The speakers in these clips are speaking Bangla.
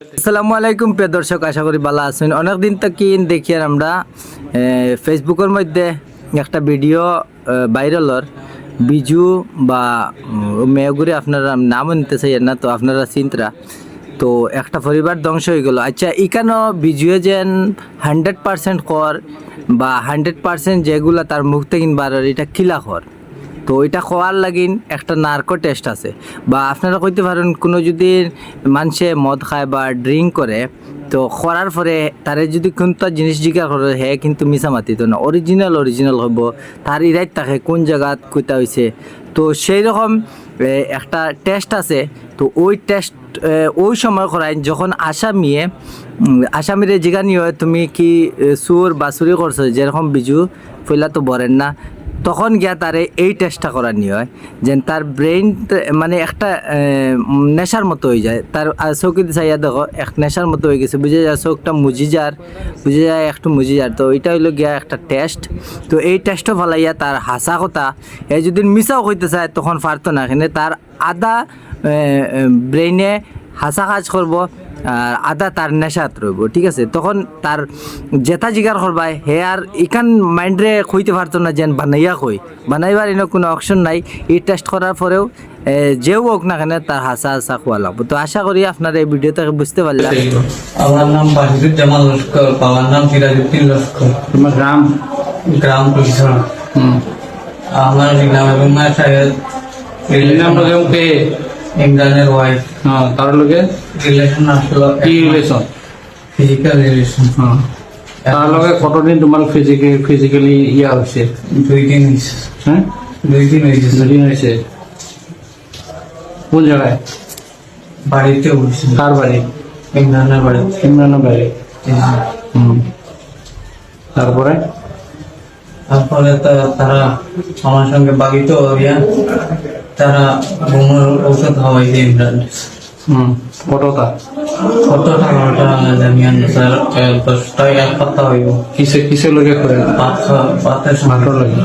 আসসালামু আলাইকুম প্রিয় দর্শক আশা করি ভালো আছেন। অনেকদিন থেকে দেখি আর আমরা ফেসবুকের মধ্যে একটা ভিডিও ভাইরালর বিজু বা উম, মেয়গুরি আপনারা নাম নিতে চাই না তো আপনারা চিন্তা। তো একটা পরিবার ধ্বংস হয়ে গেল। আচ্ছা এখানেও বিজুয়ে যেন হান্ড্রেড পার্সেন্ট কর বা হান্ড্রেড পার্সেন্ট যেগুলা তার মুখ থেকে বার এটা কিলা কর তো এটা খাওয়ার লাগিন একটা নার্কো টেস্ট আছে। বা আপনারা কইতে পারেন, কোনো যদি মানুষে মদ খায় বা ড্রিঙ্ক করে, তো করার পরে তারে যদি কোনটা জিনিস জিজ্ঞাসা করে, হে কিন্তু মিছা মাতিত না অরিজিনাল অরিজিনাল হব তার ইরাইত থাকে কোন জায়গাত কইতা হয়েছে তো সেই রকম একটা টেস্ট আছে, তো ওই টেস্ট ওই সময় করাই যখন আসামিয়ে আসামিরে জিগানি হয়, তুমি কি সুর বা চুরি করছ? যেরকম বিজু পইলা তো বরেন না। তখন গিয়া তারে এই টেস্টটা করার নিয়ে হয় যে তার ব্রেইন মানে একটা নেশার মতো হয়ে যায়। তার চৌকিতে চাইয়া দেখো, এক নেশার মতো হয়ে গেছে। বুঝে যায় চোখটা মুজি যার, বুঝে যায় একটু মুজি যার। তো এটা হইল গিয়া একটা টেস্ট তো এই টেস্টও ফালাইয়া তার হাসা কথা, এই যদি মিশাও হইতে চায়, তখন পারতো না। এখানে তার আদা ব্রেইনে হাসা কাজ করব আদা তার নেশাত রইব ঠিক আছে? তখন তার জেতা জিগার করবাই হে আর ইখান মাইন্ডরে কইতে পারতো না যেন বানাইয়া কই বানাইবার এনে কোনো অপশন নাই। এই টেস্ট করার পরেও যেও হোক না কেন তার হাসা হাসা খোয়া লাগবো তো আশা করি আপনার এই ভিডিও থেকে বুঝতে পারলাম আমার নাম বাহিদুর জামাল লস্কর বাবার নাম সিরাজুদ্দিন লস্কর তোমার গ্রাম গ্রাম হুম আমার নাম এবং মা সাহেব নাম ইমরানের ওয়াইফ হ্যাঁ তার লগে? রিলেশন আসলো কি রিলেশন ফিজিক্যাল রিলেশন হ্যাঁ। তার লগে? কতদিন তোমার ফিজিক্যালি ফিজিক্যালি ইয়া হয়েছে? দুই দিন হয়েছে। হ্যাঁ? দুই দিন হয়েছে। দুদিন হয়েছে। কোন জায়গায়? বাড়িতে বলছি কার বাড়ি? ইমরানের বাড়িতে ইমরানের বাড়ি। হুম। তারপরে? তারপরে তারা আমার সঙ্গে বাগিত হইয়া তারা ঘুমের ঔষধ খাওয়াইছে ইমরান। হুম কতটা কত টাকাটা জানিয়ান স্যার এক পাতা হইব। কিসে কিসে লগে করে মাত্র লগে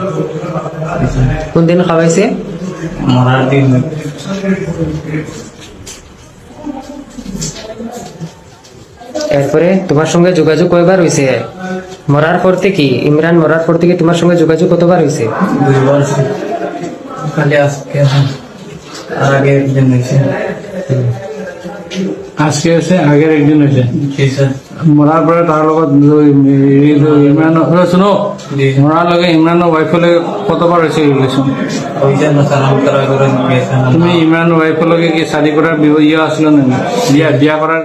কোন দিন খাওয়াইছে? মরার দিন। এরপরে তোমার সঙ্গে যোগাযোগ কয়বার হয়েছে মরার পর থেকে ইমরান মরার পর থেকে তোমার সঙ্গে যোগাযোগ কতবার হয়েছে দুইবার। খালি আজকে আর আগে একদিন হয়েছে। আজকে আছে আগের একদিন হয়েছে। মরার পরে তার লগত ইমরান শুনো মরার লগে ইমরানের ওয়াইফের লগে কতবার হয়েছে রিলেশন তুমি ইমরান ওয়াইফের লগে কি শাদি করার ইয়ে আসলো না বিয়া বিয়া করার